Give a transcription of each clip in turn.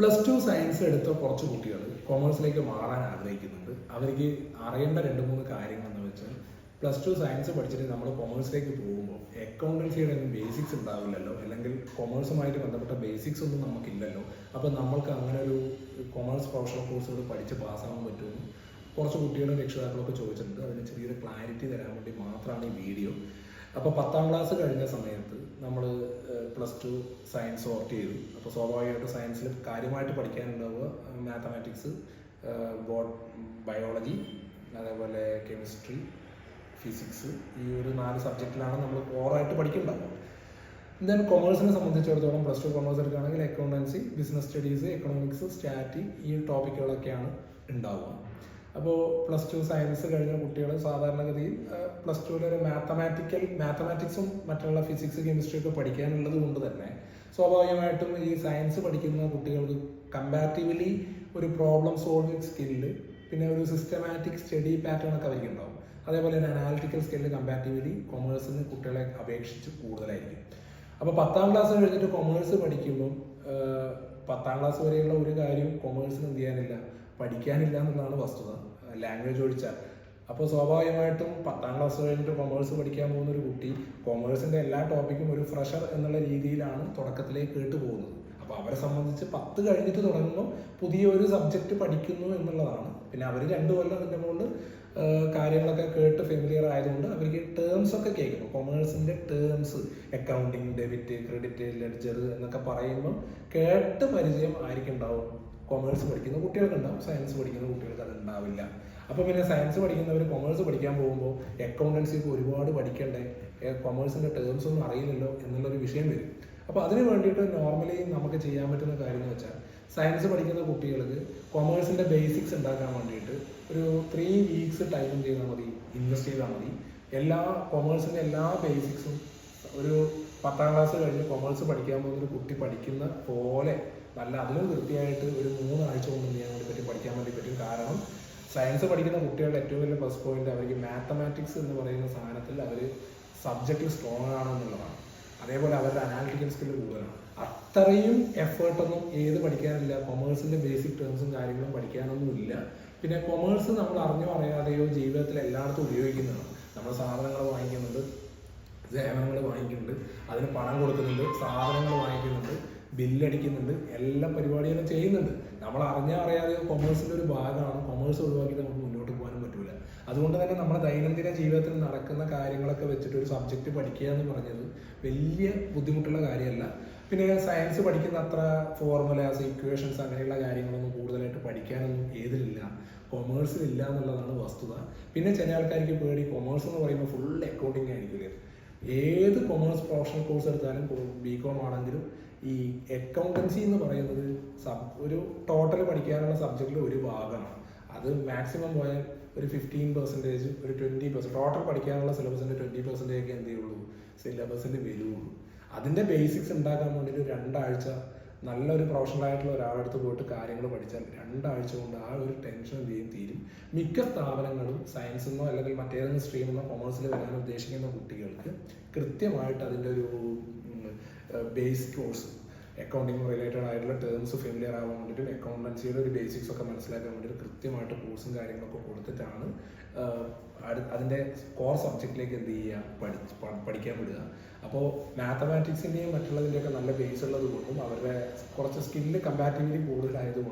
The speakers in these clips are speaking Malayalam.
പ്ലസ് ടു സയൻസ് എടുത്ത കുറച്ച് കുട്ടികൾ കോമേഴ്സിലേക്ക് മാറാൻ ആഗ്രഹിക്കുന്നുണ്ട്. അവർക്ക് അറിയേണ്ട രണ്ട് മൂന്ന് കാര്യങ്ങൾ എന്ന് വെച്ചാൽ പ്ലസ് ടു സയൻസ് പഠിച്ചിട്ട് നമ്മൾ കൊമേഴ്സിലേക്ക് പോകുമ്പോൾ അക്കൗണ്ടൻസിയുടെ ഒന്നും ബേസിക്സ് ഉണ്ടാവില്ലല്ലോ. അല്ലെങ്കിൽ കൊമേഴ്സുമായിട്ട് ബന്ധപ്പെട്ട ബേസിക്സ് ഒന്നും നമുക്കില്ലല്ലോ. അപ്പോൾ നമ്മൾക്ക് അങ്ങനെ ഒരു കൊമേഴ്സ് പ്രൊഫഷണൽ കോഴ്സുകൾ പഠിച്ച് പാസ്സാകാൻ പറ്റുമെന്ന് കുറച്ച് കുട്ടികളും രക്ഷിതാക്കളൊക്കെ ചോദിച്ചിട്ടുണ്ട്. അതിന് ചെറിയൊരു ക്ലാരിറ്റി തരാൻ വേണ്ടി മാത്രമാണ് ഈ വീഡിയോ അപ്പോൾ പത്താം ക്ലാസ് കഴിഞ്ഞ സമയത്ത് നമ്മൾ പ്ലസ് ടു സയൻസ് ഓപ്റ്റ് ചെയ്തു. അപ്പോൾ സ്വാഭാവികമായിട്ട് സയൻസിൽ കാര്യമായിട്ട് പഠിക്കാനുണ്ടാവുക. മാത്തമാറ്റിക്സ് ബോട്ട് ബയോളജി അതേപോലെ കെമിസ്ട്രി ഫിസിക്സ് ഈ ഒരു നാല് സബ്ജക്റ്റിലാണ് നമ്മൾ ഓറായിട്ട് പഠിക്കുന്നുണ്ടാവുക ദെൻ കൊമേഴ്സിനെ സംബന്ധിച്ചിടത്തോളം പ്ലസ് ടു കൊമേഴ്സ് എടുക്കുകയാണെങ്കിൽ അക്കൗണ്ടൻസി ബിസിനസ് സ്റ്റഡീസ് എക്കണോമിക്സ് സ്റ്റാറ്റി ഈ ടോപ്പിക്കുകളൊക്കെയാണ് ഉണ്ടാവുക. അപ്പോൾ പ്ലസ് ടു സയൻസ് കഴിഞ്ഞ കുട്ടികൾ സാധാരണഗതിയിൽ പ്ലസ് ടുവിൽ ഒരു മാത്തമാറ്റിക്കൽ മാത്തമാറ്റിക്സും മറ്റുള്ള ഫിസിക്സ് കെമിസ്ട്രി ഒക്കെ പഠിക്കാനുള്ളത് കൊണ്ട് തന്നെ സ്വാഭാവികമായിട്ടും ഈ സയൻസ് പഠിക്കുന്ന കുട്ടികൾക്ക് കമ്പാരിറ്റീവ്ലി ഒരു പ്രോബ്ലം സോൾവിങ് സ്കില്ല് പിന്നെ ഒരു സിസ്റ്റമാറ്റിക് സ്റ്റഡി പാറ്റേൺ ഒക്കെ അവർക്ക് ഉണ്ടാവും അതേപോലെ തന്നെ അനാലിറ്റിക്കൽ സ്കില്ല് കമ്പാരിറ്റീവ്ലി കൊമേഴ്സിന് കുട്ടികളെ അപേക്ഷിച്ച് കൂടുതലായിരിക്കും. അപ്പോൾ പത്താം ക്ലാസ് കഴിഞ്ഞിട്ട് കൊമേഴ്സ് പഠിക്കുമ്പോൾ പത്താം ക്ലാസ് വരെയുള്ള ഒരു കാര്യവും കൊമേഴ്സിന് എന്ത് ചെയ്യാനില്ല പഠിക്കാനില്ല എന്നുള്ളതാണ് വസ്തുത. ലാംഗ്വേജ് ഒഴിച്ചാൽ അപ്പോൾ സ്വാഭാവികമായിട്ടും പത്താം ക്ലാസ് കഴിഞ്ഞിട്ട് കൊമേഴ്സ് പഠിക്കാൻ പോകുന്ന ഒരു കുട്ടി കൊമേഴ്സിന്റെ എല്ലാ ടോപ്പിക്കും ഒരു ഫ്രഷർ എന്നുള്ള രീതിയിലാണ് തുടക്കത്തിലേക്ക് കേട്ട് പോകുന്നത്. അപ്പോൾ അവരെ സംബന്ധിച്ച് പത്ത് കഴിഞ്ഞിട്ട് തുടങ്ങുമ്പോൾ പുതിയ ഒരു സബ്ജക്റ്റ് പഠിക്കുന്നു എന്നുള്ളതാണ്. പിന്നെ അവർ രണ്ട് കൊല്ലം അതിന്റെ മുകളിൽ കാര്യങ്ങളൊക്കെ ടേംസ് ഒക്കെ കേൾക്കുന്നു കൊമേഴ്സിന്റെ terms accounting debit credit ledger എന്നൊക്കെ പറയുമ്പോൾ കേട്ട് പരിചയം ആയിരിക്കും ഉണ്ടാവും. കൊമേഴ്സ് പഠിക്കുന്ന കുട്ടികൾക്ക് ഉണ്ടാവും. സയൻസ് പഠിക്കുന്ന കുട്ടികൾക്ക് അത് ഉണ്ടാവില്ല. അപ്പോൾ പിന്നെ സയൻസ് പഠിക്കുന്നവർ കൊമേഴ്സ് പഠിക്കാൻ പോകുമ്പോൾ അക്കൗണ്ടൻസിക്ക് ഒരുപാട് പഠിക്കണ്ടേ? കൊമേഴ്സിന്റെ ടേംസ് ഒന്നും അറിയില്ലല്ലോ എന്നുള്ളൊരു വിഷയം വരും. അപ്പോൾ അതിന് വേണ്ടിയിട്ട് നോർമലി നമുക്ക് ചെയ്യാൻ പറ്റുന്ന കാര്യം എന്ന് വെച്ചാൽ സയൻസ് പഠിക്കുന്ന കുട്ടികൾക്ക് കൊമേഴ്സിന്റെ ബേസിക്സ് ഉണ്ടാക്കാൻ വേണ്ടിയിട്ട് ഒരു ത്രീ വീക്സ് ടൈം ചെയ്താൽ മതി ഇൻവെസ്റ്റ് ചെയ്താൽ മതി. എല്ലാ കൊമേഴ്സിന്റെ എല്ലാ ബേസിക്സും ഒരു പത്താം ക്ലാസ് കഴിഞ്ഞ് കൊമേഴ്സ് പഠിക്കാൻ പോകുന്ന ഒരു കുട്ടി പഠിക്കുന്ന പോലെ നല്ല അതിലും കൃത്യമായിട്ട് ഒരു മൂന്നാഴ്ച കൊണ്ട് ചെയ്യാൻ വേണ്ടി പറ്റും? പഠിക്കാൻ വേണ്ടി പറ്റും. കാരണം സയൻസ് പഠിക്കുന്ന കുട്ടികളുടെ ഏറ്റവും വലിയ പ്ലസ് പോയിന്റ് അവർക്ക് മാത്തമാറ്റിക്സ് എന്ന് പറയുന്ന സാധനത്തിൽ അവർ സബ്ജക്റ്റിൽ സ്ട്രോങ് ആണെന്നുള്ളതാണ് അതേപോലെ അവരുടെ അനാലിറ്റിക്കൽ സ്കില്ല് കൂടുതലാണ്. അത്രയും എഫേർട്ടൊന്നും ഏത് പഠിക്കാനില്ല. കൊമേഴ്സിന്റെ ബേസിക് ടേംസും കാര്യങ്ങളും പഠിക്കാനൊന്നും ഇല്ല പിന്നെ കൊമേഴ്സ് നമ്മൾ അറിഞ്ഞോ അറിയാതെയോ ജീവിതത്തിൽ എല്ലായിടത്തും ഉപയോഗിക്കുന്നതാണ്. നമ്മൾ സാധനങ്ങൾ വാങ്ങിക്കുന്നുണ്ട്. സേവനങ്ങൾ വാങ്ങിക്കുന്നുണ്ട്. അതിന് പണം കൊടുക്കുന്നുണ്ട്. സാധനങ്ങൾ വാങ്ങിക്കുന്നുണ്ട്. ബില്ലടിക്കുന്നുണ്ട്. എല്ലാ പരിപാടികളും ചെയ്യുന്നുണ്ട്. നമ്മൾ അറിഞ്ഞാൽ അറിയാതെ കൊമേഴ്സിന്റെ ഒരു ഭാഗമാണ്. കൊമേഴ്സ് ഒഴിവാക്കിയിട്ട് നമുക്ക് മുന്നോട്ട് പോകാനും പറ്റില്ല അതുകൊണ്ട് തന്നെ നമ്മുടെ ദൈനംദിന ജീവിതത്തിൽ നടക്കുന്ന കാര്യങ്ങളൊക്കെ വെച്ചിട്ട് ഒരു സബ്ജക്റ്റ് പഠിക്കുക എന്ന് പറഞ്ഞത് വലിയ ബുദ്ധിമുട്ടുള്ള കാര്യമല്ല. പിന്നെ സയൻസ് പഠിക്കുന്ന അത്ര ഫോർമുലാസ് ഇക്വേഷൻസ് അങ്ങനെയുള്ള കാര്യങ്ങളൊന്നും കൂടുതലായിട്ട് പഠിക്കാനൊന്നും ഏതിലില്ല. കൊമേഴ്സിൽ ഇല്ല എന്നുള്ളതാണ് വസ്തുത. പിന്നെ ചില ആൾക്കാർക്ക് പേടി കൊമേഴ്സ് എന്ന് പറയുമ്പോൾ ഫുൾ അക്കൗണ്ടിങ് ആയിരിക്കും ഏത് കൊമേഴ്സ് പ്രൊഫഷണൽ കോഴ്സ് എടുത്താലും ബി കോം ആണെങ്കിലും ഈ അക്കൗണ്ടൻസി എന്ന് പറയുന്നത് സബ് ഒരു ടോട്ടൽ പഠിക്കാനുള്ള സബ്ജക്റ്റിൽ ഒരു ഭാഗമാണ്. അത് മാക്സിമം പോയാൽ ഒരു ഫിഫ്റ്റീൻ പെർസെന്റേജ് ഒരു ട്വന്റി പെർസെന്റ് ടോട്ടൽ പഠിക്കാനുള്ള സിലബസിന്റെ ട്വന്റി പെർസെന്റേജ് ഒക്കെ എന്ത് ചെയ്യുള്ളൂ സിലബസിൽ വരുള്ളൂ അതിന്റെ ബേസിക്സ് ഉണ്ടാക്കാൻ വേണ്ടിയിട്ട് രണ്ടാഴ്ച നല്ലൊരു പ്രൊഫഷണൽ ആയിട്ടുള്ള ഒരാളടുത്ത് പോയിട്ട് കാര്യങ്ങൾ പഠിച്ചാൽ രണ്ടാഴ്ച കൊണ്ട് ആ ഒരു ടെൻഷൻ എന്ത് ചെയ്യും? തീരും. മിക്ക സ്ഥാപനങ്ങളും സയൻസിൽ അല്ലെങ്കിൽ മറ്റേതെങ്കിലും സ്ട്രീമിൽ നിന്നോ കൊമേഴ്സിൽ വരാൻ ഉദ്ദേശിക്കുന്ന കുട്ടികൾക്ക് കൃത്യമായിട്ട് അതിന്റെ ഒരു ബേസ് കോഴ്സ് അക്കൗണ്ടിങ് റിലേറ്റഡ് ആയിട്ടുള്ള ടേംസ് ഫെമിലിയർ ആവാൻ വേണ്ടിയിട്ട് അക്കൗണ്ടൻസിയുടെ ഒരു ബേസിക്സ് ഒക്കെ മനസ്സിലാക്കാൻ വേണ്ടിയിട്ട് കൃത്യമായിട്ട് കോഴ്സും കാര്യങ്ങളൊക്കെ കൊടുത്തിട്ടാണ് അതിന്റെ കോർ സബ്ജക്റ്റിലേക്ക് എന്ത് ചെയ്യുക? പഠിച്ച് പഠിക്കാൻ വിടുക. അപ്പോൾ മാത്തമാറ്റിക്സിന്റെയും മറ്റുള്ളതിന്റെയൊക്കെ നല്ല ബേസ് ഉള്ളത് കൊണ്ടും അവരുടെ കുറച്ച് സ്കില്ല് കമ്പാരിറ്റീവ്ലി സയൻസ്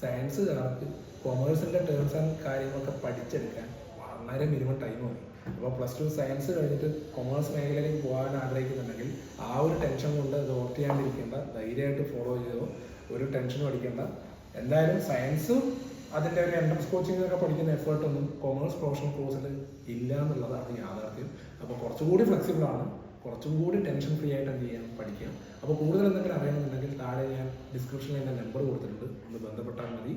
സയൻസുകാർക്ക് കൊമേഴ്സിന്റെ ടേംസ് ആൻഡ് കാര്യങ്ങളൊക്കെ പഠിച്ചെടുക്കാൻ വളരെ മിനിമം ടൈം മതി അപ്പോൾ പ്ലസ് ടു സയൻസ് കഴിഞ്ഞിട്ട് കൊമേഴ്സ് മേഖലയിലേക്ക് പോകാൻ ആഗ്രഹിക്കുന്നുണ്ടെങ്കിൽ ആ ഒരു ടെൻഷൻ കൊണ്ട് അത് ഓർട്ട് ചെയ്യാണ്ടിരിക്കേണ്ട ധൈര്യമായിട്ട് ഫോളോ ചെയ്തോ ഒരു ടെൻഷനും അടിക്കേണ്ട. എന്തായാലും സയൻസും അതിന്റെ ഒരു എൻട്രൻസ് കോച്ചിങ് ഒക്കെ പഠിക്കുന്ന എഫേർട്ടൊന്നും കൊമേഴ്സ് പ്രൊഫഷണൽ കോഴ്സിൽ ഇല്ല എന്നുള്ളതാണ് യാഥാർത്ഥ്യം. അപ്പോൾ കുറച്ചുകൂടി ഫ്ലെക്സിബിൾ ആണ് കുറച്ചും കൂടി ടെൻഷൻ ഫ്രീ ആയിട്ട് എന്ത് ചെയ്യാം? പഠിക്കാം. അപ്പോൾ കൂടുതൽ എന്തെങ്കിലും അറിയണമെന്നുണ്ടെങ്കിൽ താഴെ ഞാൻ ഡിസ്ക്രിപ്ഷനിൽ എന്റെ നമ്പർ കൊടുത്തിട്ടുണ്ട്. ഒന്ന് ബന്ധപ്പെട്ടാൽ മതി.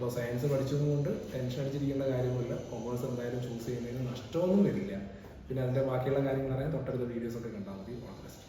അപ്പോൾ സയൻസ് പഠിച്ചതുകൊണ്ട് ടെൻഷൻ അടിച്ചിരിക്കേണ്ട കാര്യമില്ല കോമേഴ്സ് എന്തായാലും ചൂസ് ചെയ്യുന്നതിന് നഷ്ടമൊന്നും വരില്ല. പിന്നെ അതിന്റെ ബാക്കിയുള്ള കാര്യങ്ങൾ അറിയാൻ തൊട്ടടുത്ത വീഡിയോസ് ഒക്കെ കണ്ടാൽ മതി. ബെസ്റ്റ്